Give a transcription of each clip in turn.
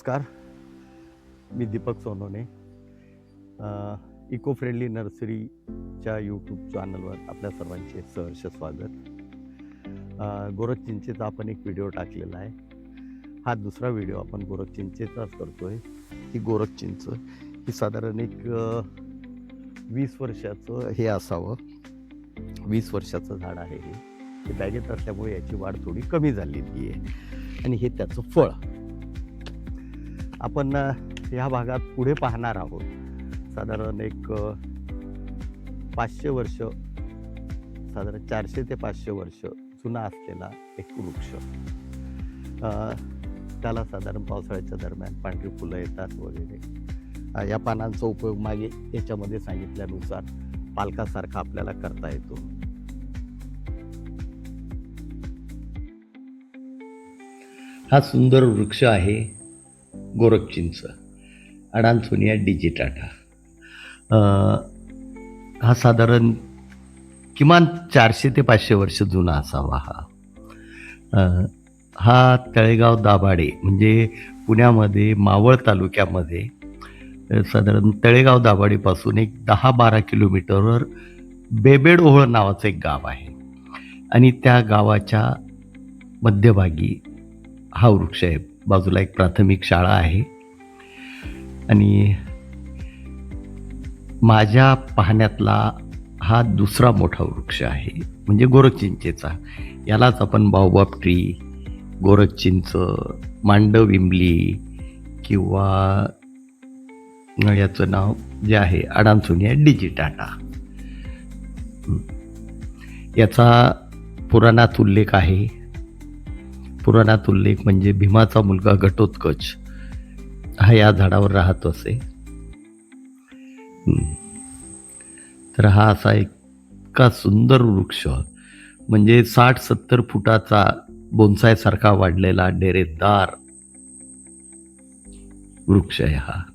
नमस्कार. मी Deepak Sonone. Eco friendly नर्सरीच्या यूट्यूब चॅनलवर आपल्या सर्वांचे सहर्ष स्वागत. अ, गोरख चिंचेचा आपण एक व्हिडिओ टाकलेला आहे. हा दुसरा व्हिडिओ आपण गोरख चिंचेचाच करतो आहे ही गोरख चिंच ही साधारण एक वीस वर्षाचं हे असावं. वीस वर्षाचं झाड आहे हे. हे बॅगेत असल्यामुळे याची वाढ थोडी कमी झालेली आहे. आणि हे त्याचं फळ. आपण ह्या भागात पुढे पाहणार आहोत. साधारण एक पाचशे वर्ष साधारण चारशे ते पाचशे वर्ष जुना असलेला एक वृक्ष. त्याला साधारण पावसाळ्याच्या दरम्यान पांढरी फुलं येतात वगैरे. या पानांचा उपयोग मागे याच्यामध्ये सांगितल्यानुसार पालकासारखा आपल्याला करता येतो. हा सुंदर वृक्ष आहे. गोरखचिंच अडानसोनिया डिजिटाटा. हा साधारण किमान चारशे ते पाचशे वर्ष जुना असावा हा. हा तळेगाव दाभाडे म्हणजे पुण्यामध्ये मावळ तालुक्यामध्ये साधारण तळेगाव दाभाडेपासून एक दहा बारा किलोमीटरवर बेबेड ओहळ नावाचं एक गाव आहे. आणि त्या गावाच्या मध्यभागी हा वृक्ष आहे बाजूला एक प्राथमिक शाळा आहे. आणि माझ्या पाहण्यातला हा दुसरा मोठा वृक्ष आहे म्हणजे गोरखचिंचेचा. यालाच आपण बाओबाब ट्री गोरखचिंच मांडव इमली किंवा याचं नाव जे आहे अडानसुनिया डिजिटाटा. याचा पुराणात उल्लेख आहे पुराणात उल्लेख म्हणजे भीमाचा मुलगा घटोत्कच. हा या झाडावर राहत असे. तर हा असा इतका सुंदर वृक्ष म्हणजे साठ सत्तर फुटाचा बोन्सायसारखा वाढलेला डेरेदार वृक्ष आहे हा.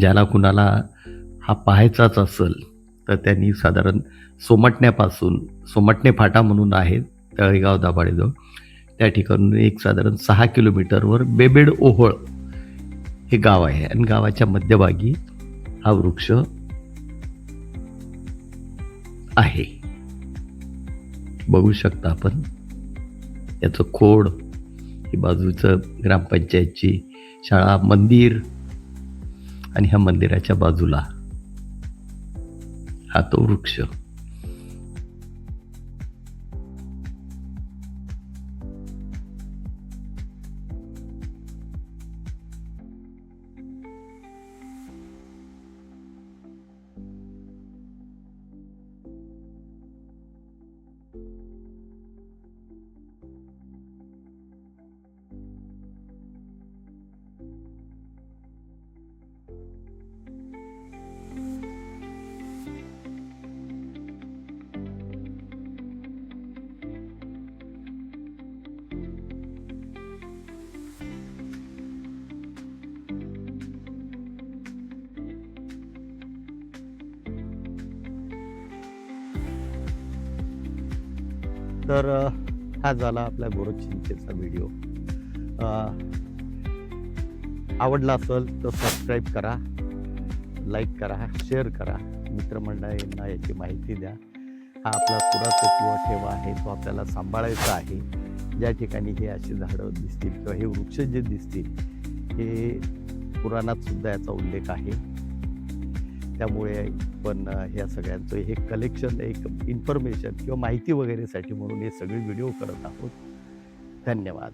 ज्याला कुणाला हा पाहायचाच असेल तर त्यांनी साधारण सोमटण्यापासून सोमटणे फाटा म्हणून आहे तळेगाव दाभाडेजवळ. त्या ठिकाणून एक साधारण सहा किलोमीटरवर बेबेड ओहोळ हे गाव आहे. आणि गावाच्या मध्यभागी हा वृक्ष आहे. बघू शकता आपण. याचं खोड ही बाजूचं ग्रामपंचायतची शाळा मंदिर आणि ह्या मंदिराच्या बाजूला हा तो वृक्ष. तर हा झाला आपल्या गोरखचिंचेचा व्हिडिओ. आवडला असेल तर सबस्क्राईब करा लाईक करा शेअर करा. मित्रमंडळींना याची माहिती द्या. हा आपला पुरातत्व ठेवा आहे तो आपल्याला सांभाळायचा आहे. ज्या ठिकाणी हे अशी झाडं दिसतील किंवा हे वृक्ष जे दिसतील हे पुराणात सुद्धा याचा उल्लेख आहे. त्यामुळे पण ह्या सगळ्यांचं हे कलेक्शन एक इन्फॉर्मेशन किंवा माहिती वगैरेसाठी म्हणून हे सगळे व्हिडिओ करत आहोत. धन्यवाद.